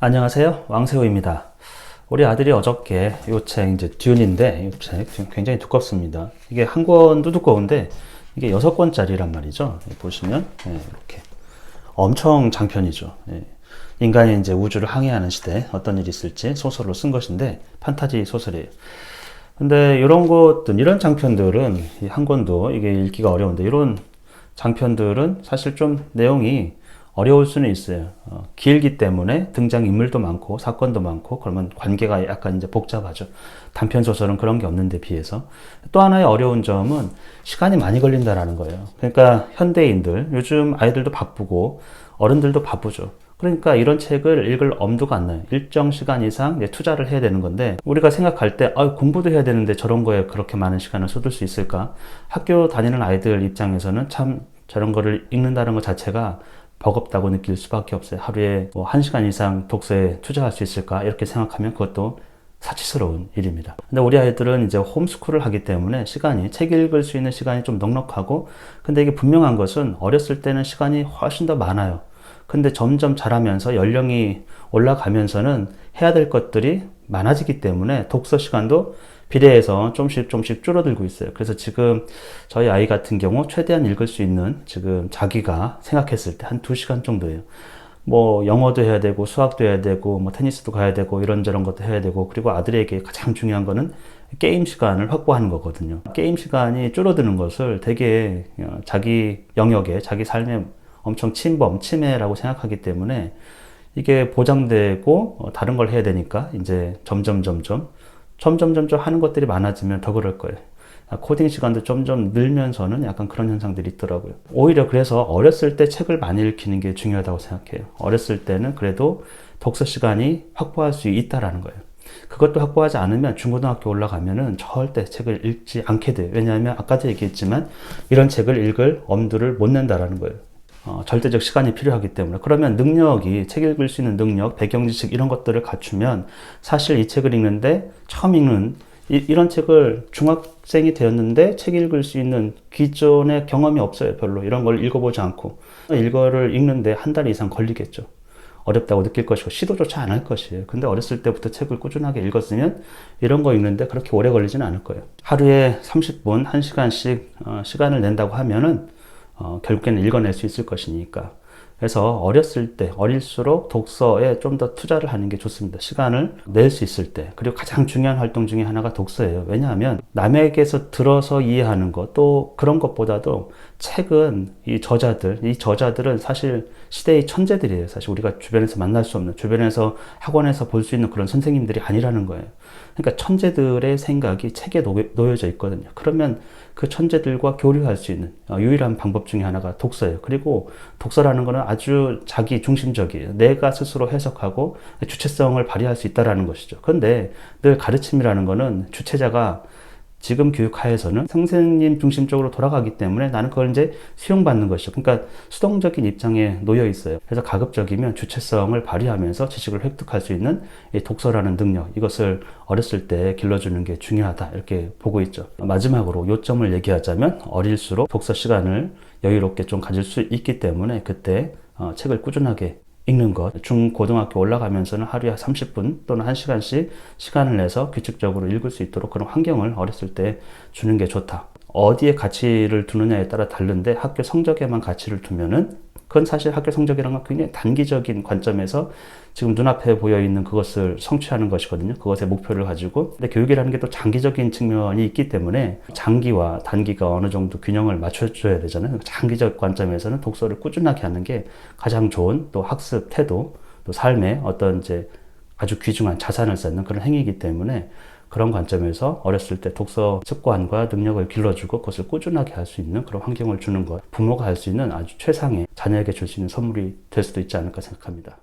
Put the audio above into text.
안녕하세요. 왕세호입니다. 우리 아들이 어저께 이책 이제 듄인데 이책 굉장히 두껍습니다. 이게 한 권도 두꺼운데 이게 여섯 권짜리란 말이죠. 보시면 예, 이렇게 엄청 장편이죠. 예. 인간이 이제 우주를 항해하는 시대 어떤 일이 있을지 소설로 쓴 것인데 판타지 소설이에요. 근데 이런 것들 이런 장편들은 이한 권도 이게 읽기가 어려운데 이런 장편들은 사실 좀 내용이 어려울 수는 있어요. 어, 길기 때문에 등장 인물도 많고 사건도 많고 그러면 관계가 약간 이제 복잡하죠. 단편 소설은 그런 게 없는데 비해서 또 하나의 어려운 점은 시간이 많이 걸린다라는 거예요. 그러니까 현대인들 요즘 아이들도 바쁘고 어른들도 바쁘죠. 그러니까 이런 책을 읽을 엄두가 안 나요. 일정 시간 이상 투자를 해야 되는 건데 우리가 생각할 때 아, 공부도 해야 되는데 저런 거에 그렇게 많은 시간을 쏟을 수 있을까? 학교 다니는 아이들 입장에서는 참 저런 거를 읽는다는 것 자체가 버겁다고 느낄 수밖에 없어요. 하루에 뭐 1시간 이상 독서에 투자할 수 있을까? 이렇게 생각하면 그것도 사치스러운 일입니다. 근데 우리 아이들은 이제 홈스쿨을 하기 때문에 시간이, 책 읽을 수 있는 시간이 좀 넉넉하고, 근데 이게 분명한 것은 어렸을 때는 시간이 훨씬 더 많아요. 근데 점점 자라면서 연령이 올라가면서는 해야 될 것들이 많아지기 때문에 독서 시간도 비례해서 좀씩 좀씩 줄어들고 있어요. 그래서 지금 저희 아이 같은 경우 최대한 읽을 수 있는 지금 자기가 생각했을 때 한 두 시간 정도예요. 뭐 영어도 해야 되고 수학도 해야 되고 뭐 테니스도 가야 되고 이런저런 것도 해야 되고 그리고 아들에게 가장 중요한 거는 게임 시간을 확보하는 거거든요. 게임 시간이 줄어드는 것을 되게 어, 자기 영역에 자기 삶에 엄청 침범, 침해라고 생각하기 때문에 이게 보장되고 어, 다른 걸 해야 되니까 이제 점점 점점 점점 점점 하는 것들이 많아지면 더 그럴 거예요. 아, 코딩 시간도 점점 늘면서는 약간 그런 현상들이 있더라고요. 오히려 그래서 어렸을 때 책을 많이 읽히는 게 중요하다고 생각해요. 어렸을 때는 그래도 독서 시간이 확보할 수 있다라는 거예요. 그것도 확보하지 않으면 중고등학교 올라가면은 절대 책을 읽지 않게 돼요. 왜냐하면 아까도 얘기했지만 이런 책을 읽을 엄두를 못 낸다라는 거예요. 어, 절대적 시간이 필요하기 때문에. 그러면 능력이 책 읽을 수 있는 능력, 배경 지식 이런 것들을 갖추면 사실 이 책을 읽는데 처음 읽는 이, 런 책을 중학생이 되었는데 책 읽을 수 있는 기존의 경험이 없어요 별로. 이런 걸 읽어보지 않고. 이거를 읽는데 한 달 이상 걸리겠죠. 어렵다고 느낄 것이고 시도조차 안 할 것이에요. 근데 어렸을 때부터 책을 꾸준하게 읽었으면 이런 거 읽는데 그렇게 오래 걸리지는 않을 거예요. 하루에 30분, 1시간씩 어, 시간을 낸다고 하면은 어, 결국에는 읽어낼 수 있을 것이니까. 그래서 어렸을 때, 어릴수록 독서에 좀 더 투자를 하는 게 좋습니다. 시간을 낼 수 있을 때. 그리고 가장 중요한 활동 중에 하나가 독서예요. 왜냐하면 남에게서 들어서 이해하는 것, 또 그런 것보다도 책은 이 저자들, 이 저자들은 사실 시대의 천재들이에요. 사실 우리가 주변에서 만날 수 없는, 주변에서 학원에서 볼 수 있는 그런 선생님들이 아니라는 거예요. 그러니까 천재들의 생각이 책에 놓여져 있거든요. 그러면 그 천재들과 교류할 수 있는 어, 유일한 방법 중에 하나가 독서예요. 그리고 독서라는 것은 아주 자기 중심적이에요. 내가 스스로 해석하고 주체성을 발휘할 수 있다라는 것이죠. 그런데 늘 가르침이라는 것은 주체자가 지금 교육하에서는 선생님 중심적으로 돌아가기 때문에 나는 그걸 이제 수용받는 것이죠. 그러니까 수동적인 입장에 놓여 있어요. 그래서 가급적이면 주체성을 발휘하면서 지식을 획득할 수 있는 이 독서라는 능력, 이것을 어렸을 때 길러주는 게 중요하다. 이렇게 보고 있죠. 마지막으로 요점을 얘기하자면 어릴수록 독서 시간을 여유롭게 좀 가질 수 있기 때문에 그때 어, 책을 꾸준하게 읽는 것, 중, 고등학교 올라가면서는 하루에 30분 또는 1시간씩 시간을 내서 규칙적으로 읽을 수 있도록 그런 환경을 어렸을 때 주는 게 좋다. 어디에 가치를 두느냐에 따라 다른데 학교 성적에만 가치를 두면은 그건 사실 학교 성적이라는 건 굉장히 단기적인 관점에서 지금 눈앞에 보여 있는 그것을 성취하는 것이거든요. 그것의 목표를 가지고. 근데 교육이라는 게 또 장기적인 측면이 있기 때문에 장기와 단기가 어느 정도 균형을 맞춰줘야 되잖아요. 장기적 관점에서는 독서를 꾸준하게 하는 게 가장 좋은 또 학습 태도, 또 삶의 어떤 이제 아주 귀중한 자산을 쌓는 그런 행위이기 때문에 그런 관점에서 어렸을 때 독서 습관과 능력을 길러주고 그것을 꾸준하게 할 수 있는 그런 환경을 주는 것, 부모가 할 수 있는 아주 최상의 자녀에게 줄 수 있는 선물이 될 수도 있지 않을까 생각합니다.